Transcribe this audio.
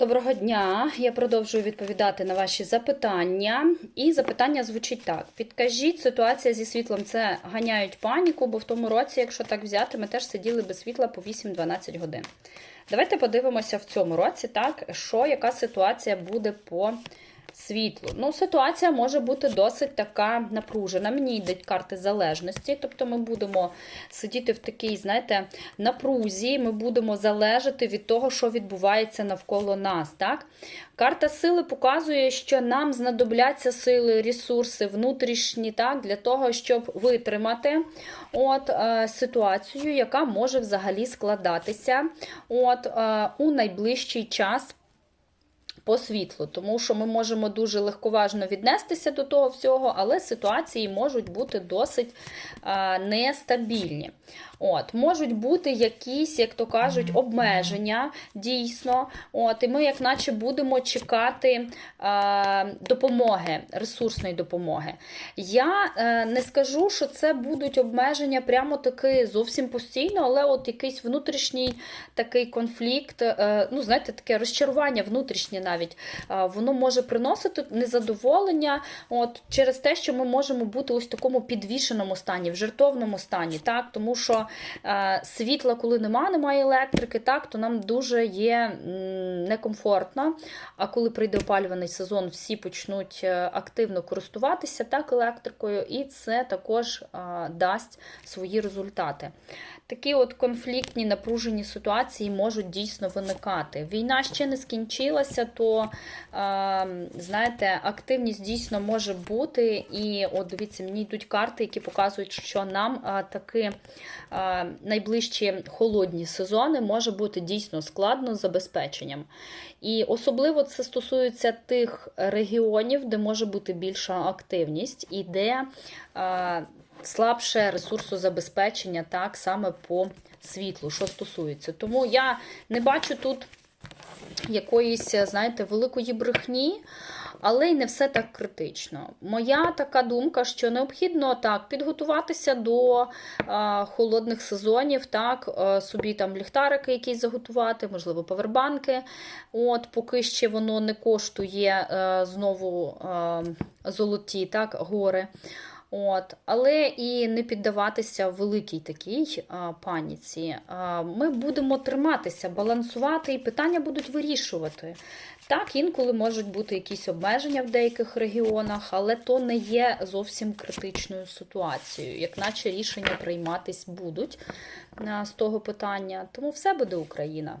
Доброго дня. Я продовжую відповідати на ваші запитання. І запитання звучить так: підкажіть, ситуація зі світлом це ганяють паніку, бо в тому році, якщо так взяти, ми теж сиділи без світла по 8-12 годин. Давайте подивимося в цьому році, так, що яка ситуація буде по світлу. Ну, ситуація може бути досить така напружена. Мені йдуть карти залежності, тобто ми будемо сидіти в такій, знаєте, напрузі, ми будемо залежати від того, що відбувається навколо нас. Так? Карта сили показує, що нам знадобляться сили, ресурси внутрішні, так, для того, щоб витримати от, е, ситуацію, яка може взагалі складатися от, е, у найближчий час по світлу, тому що ми можемо дуже легковажно віднестися до того всього, але ситуації можуть бути досить нестабільні. От, Можуть бути якісь, як то кажуть, обмеження дійсно. От, І ми, як наче, будемо чекати а, допомоги, ресурсної допомоги. Я е, не скажу, що це будуть обмеження прямо таки зовсім постійно, але от якийсь внутрішній такий конфлікт, е, ну, знаєте, таке розчарування внутрішнє навіть, е, воно може приносити незадоволення от, через те, що ми можемо бути ось в такому підвішеному стані, в жертовному стані. так, Тому що е, світла, коли нема, немає електрики, так, то нам дуже є некомфортно. А коли прийде опалюваний сезон, всі почнуть е, активно користуватися так, електрикою, і це також е, дасть свої результати. Такі от конфліктні напружені ситуації можуть дійсно виникати. Війна ще не скінчилася, то е, знаєте, активність дійсно може бути. І от дивіться, мені йдуть карти, які показують, що нам е, таки е, найближчі холодні сезони може бути дійсно складно з забезпеченням. І особливо це стосується тих регіонів, де може бути більша активність і де е, слабше ресурсозабезпечення, так, саме по світлу, що стосується. Тому я не бачу тут якоїсь, знаєте, великої брехні. Але й не все так критично. Моя така думка, що необхідно так підготуватися до а, холодних сезонів, так, а, собі там ліхтарики якісь заготувати, можливо, павербанки. От, Поки ще воно не коштує а, знову а, золоті так, гори. От, Але і не піддаватися великій такій а, паніці. А, Ми будемо триматися, балансувати, і питання будуть вирішувати. Так, інколи можуть бути якісь обмеження в деяких регіонах, але то не є зовсім критичною ситуацією, як наче рішення прийматись будуть а, з того питання. Тому все буде Україна.